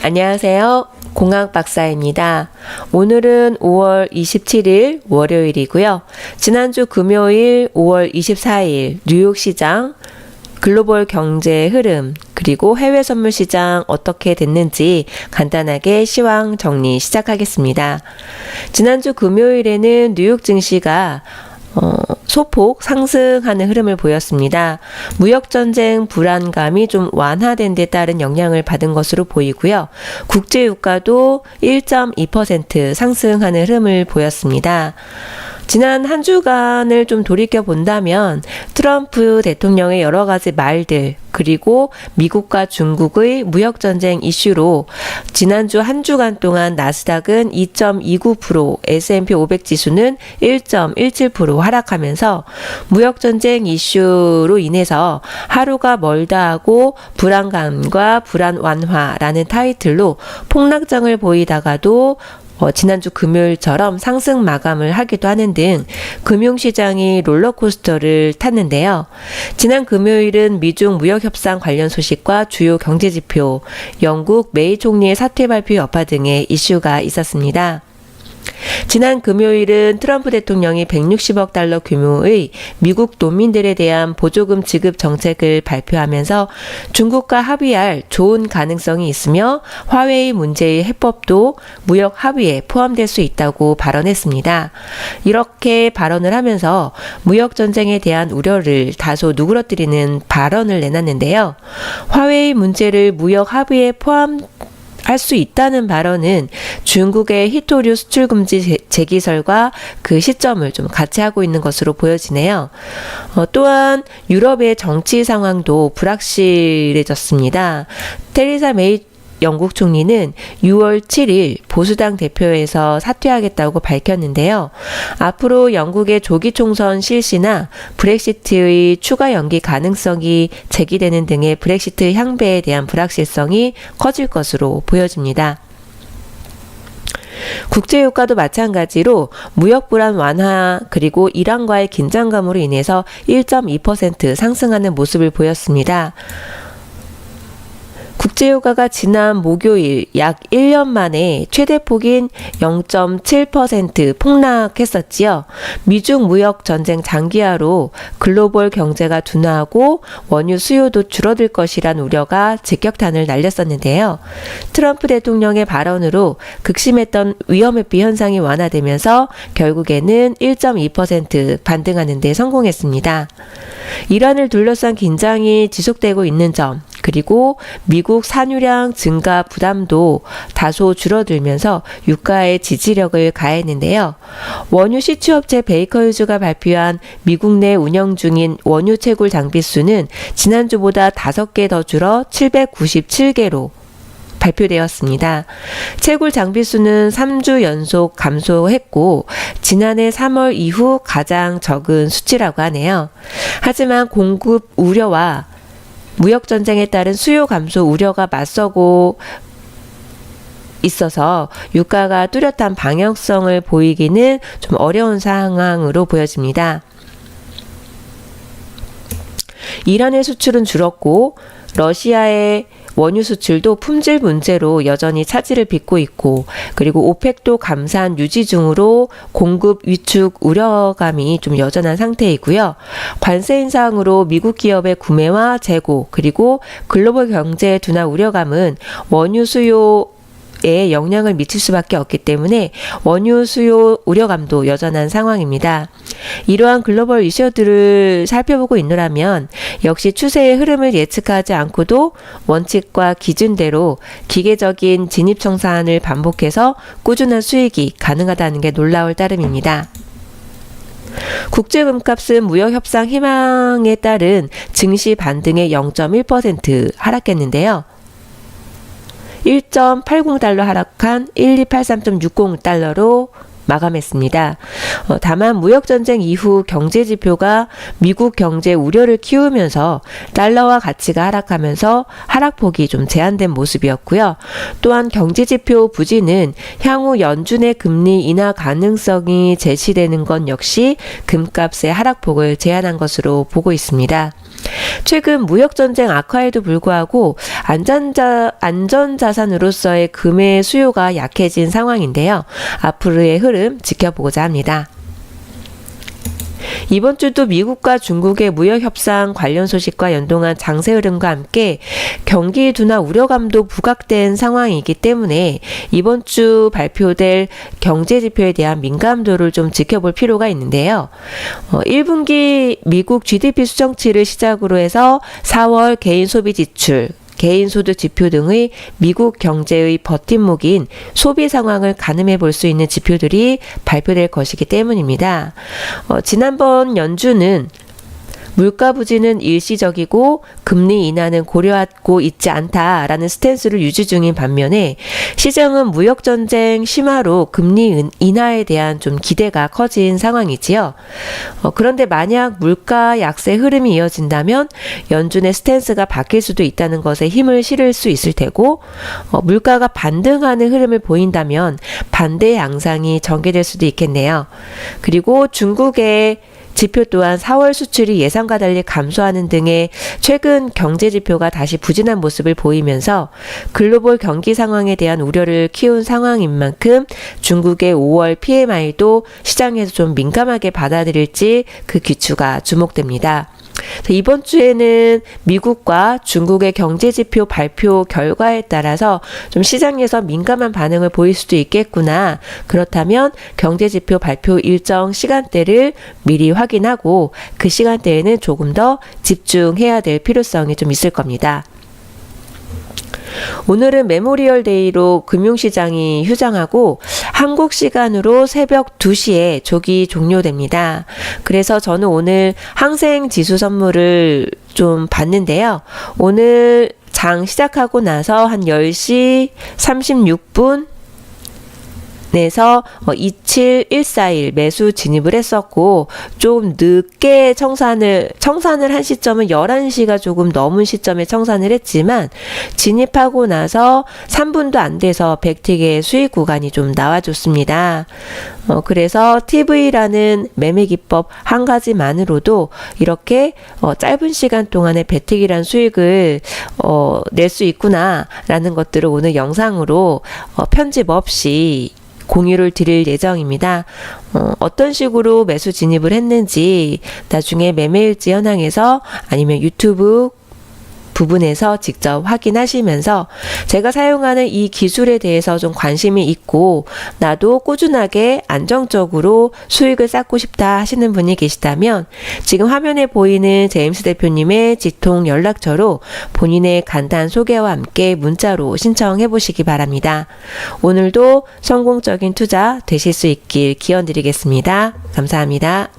안녕하세요. 공학 박사입니다. 오늘은 5월 27일 월요일이고요. 지난주 금요일 5월 24일 뉴욕 시장 글로벌 경제 흐름 그리고 해외 선물 시장 어떻게 됐는지 간단하게 시황 정리 시작하겠습니다. 지난주 금요일에는 뉴욕 증시가 어, 소폭 상승하는 흐름을 보였습니다. 무역 전쟁 불안감이 좀 완화된 데 따른 영향을 받은 것으로 보이고요. 국제 유가도 1.2% 상승하는 흐름을 보였습니다. 지난 한 주간을 좀 돌이켜 본다면 트럼프 대통령의 여러 가지 말들 그리고 미국과 중국의 무역 전쟁 이슈로 지난주 한 주간 동안 나스닥은 2.29%, S&P 500 지수는 1.17% 하락하면서 무역 전쟁 이슈로 인해서 하루가 멀다 하고 불안감과 불안 완화라는 타이틀로 폭락장을 보이다가도 어, 지난주 금요일처럼 상승 마감을 하기도 하는 등 금융시장이 롤러코스터를 탔는데요. 지난 금요일은 미중 무역 협상 관련 소식과 주요 경제 지표, 영국 메이 총리의 사퇴 발표 여파 등의 이슈가 있었습니다. 지난 금요일은 트럼프 대통령이 160억 달러 규모의 미국 농민들에 대한 보조금 지급 정책을 발표하면서 중국과 합의할 좋은 가능성이 있으며 화웨이 문제의 해법도 무역 합의에 포함될 수 있다고 발언했습니다. 이렇게 발언을 하면서 무역 전쟁에 대한 우려를 다소 누그러뜨리는 발언을 내놨는데요. 화웨이 문제를 무역 합의에 포함 할수 있다는 발언은 중국의 히토류 수출 금지 제기설과 그 시점을 좀 같이 하고 있는 것으로 보여지네요. 어, 또한 유럽의 정치 상황도 불확실해졌습니다. 테리사 메이 영국 총리는 6월 7일 보수당 대표에서 사퇴하겠다고 밝혔는데요. 앞으로 영국의 조기 총선 실시나 브렉시트의 추가 연기 가능성이 제기되는 등의 브렉시트 향배에 대한 불확실성이 커질 것으로 보여집니다. 국제 유가도 마찬가지로 무역 불안 완화 그리고 이란과의 긴장감으로 인해서 1.2% 상승하는 모습을 보였습니다. 국제유가가 지난 목요일 약 1년 만에 최대폭인 0.7% 폭락했었지요. 미중 무역 전쟁 장기화로 글로벌 경제가 둔화하고 원유 수요도 줄어들 것이란 우려가 직격탄을 날렸었는데요. 트럼프 대통령의 발언으로 극심했던 위험회피 현상이 완화되면서 결국에는 1.2% 반등하는 데 성공했습니다. 이란을 둘러싼 긴장이 지속되고 있는 점, 그리고 미국 산유량 증가 부담도 다소 줄어들면서 유가의 지지력을 가했는데요. 원유 시추업체 베이커유즈가 발표한 미국 내 운영 중인 원유 채굴 장비 수는 지난주보다 5개 더 줄어 797개로 발표되었습니다. 채굴 장비 수는 3주 연속 감소했고 지난해 3월 이후 가장 적은 수치라고 하네요. 하지만 공급 우려와 무역 전쟁에 따른 수요 감소 우려가 맞서고 있어서 유가가 뚜렷한 방향성을 보이기는 좀 어려운 상황으로 보여집니다. 이란의 수출은 줄었고 러시아의 원유 수출도 품질 문제로 여전히 차질을 빚고 있고 그리고 오펙도 감산 유지 중으로 공급 위축 우려감이 좀 여전한 상태이고요. 관세 인상으로 미국 기업의 구매와 재고 그리고 글로벌 경제 둔화 우려감은 원유 수요 에 영향을 미칠 수밖에 없기 때문에 원유 수요 우려감도 여전한 상황입니다. 이러한 글로벌 이슈들을 살펴보고 있노라면 역시 추세의 흐름을 예측하지 않고도 원칙과 기준대로 기계적인 진입 청산을 반복해서 꾸준한 수익이 가능하다는 게 놀라울 따름입니다. 국제금값은 무역협상 희망에 따른 증시 반등의 0.1% 하락했는데요. 1.80달러 하락한 1283.60달러로 마감했습니다. 어, 다만 무역 전쟁 이후 경제 지표가 미국 경제 우려를 키우면서 달러와 가치가 하락하면서 하락폭이 좀 제한된 모습이었고요. 또한 경제 지표 부진은 향후 연준의 금리 인하 가능성이 제시되는 건 역시 금값의 하락폭을 제한한 것으로 보고 있습니다. 최근 무역 전쟁 악화에도 불구하고 안전자 안전자산으로서의 금의 수요가 약해진 상황인데요. 앞으로의 흐름 지켜보고자 합니다. 이번 주도 미국과 중국의 무역 협상 관련 소식과 연동한 장세 흐름과 함께 경기 둔화 우려감도 부각된 상황이기 때문에 이번 주 발표될 경제 지표에 대한 민감도를 좀 지켜볼 필요가 있는데요. 어, 1분기 미국 GDP 수정치를 시작으로 해서 4월 개인 소비 지출 개인 소득 지표 등의 미국 경제의 버팀목인 소비 상황을 가늠해 볼 수 있는 지표들이 발표될 것이기 때문입니다. 어, 지난번 연준은 물가 부진은 일시적이고 금리 인하는 고려하고 있지 않다라는 스탠스를 유지 중인 반면에 시장은 무역 전쟁 심화로 금리 인하에 대한 좀 기대가 커진 상황이지요. 어, 그런데 만약 물가 약세 흐름이 이어진다면 연준의 스탠스가 바뀔 수도 있다는 것에 힘을 실을 수 있을 테고 어, 물가가 반등하는 흐름을 보인다면 반대 양상이 전개될 수도 있겠네요. 그리고 중국의 지표 또한 4월 수출이 예상과 달리 감소하는 등의 최근 경제 지표가 다시 부진한 모습을 보이면서 글로벌 경기 상황에 대한 우려를 키운 상황인 만큼 중국의 5월 PMI도 시장에서 좀 민감하게 받아들일지 그 귀추가 주목됩니다. 이번 주에는 미국과 중국의 경제 지표 발표 결과에 따라서 좀 시장에서 민감한 반응을 보일 수도 있겠구나. 그렇다면 경제 지표 발표 일정 시간대를 미리 확인하고 그 시간대에는 조금 더 집중해야 될 필요성이 좀 있을 겁니다. 오늘은 메모리얼 데이로 금융시장이 휴장하고 한국 시간으로 새벽 2시에 조기 종료됩니다. 그래서 저는 오늘 항생 지수 선물을 좀 봤는데요. 오늘 장 시작하고 나서 한 10시 36분 내서 27141 매수 진입을 했었고 좀 늦게 청산을 청산을 한 시점은 11시가 조금 넘은 시점에 청산을 했지만 진입하고 나서 3분도 안 돼서 백틱의 수익 구간이 좀 나와줬습니다. 어, 그래서 TV라는 매매 기법 한 가지만으로도 이렇게 어, 짧은 시간 동안에 배틱이란 수익을 어, 낼 수 있구나라는 것들을 오늘 영상으로 어, 편집 없이 공유를 드릴 예정입니다. 어, 어떤 식으로 매수 진입을 했는지 나중에 매매일지 현황에서 아니면 유튜브 부분에서 직접 확인하시면서 제가 사용하는 이 기술에 대해서 좀 관심이 있고 나도 꾸준하게 안정적으로 수익을 쌓고 싶다 하시는 분이 계시다면 지금 화면에 보이는 제임스 대표님의 직통 연락처로 본인의 간단 소개와 함께 문자로 신청해 보시기 바랍니다. 오늘도 성공적인 투자 되실 수 있길 기원 드리겠습니다. 감사합니다.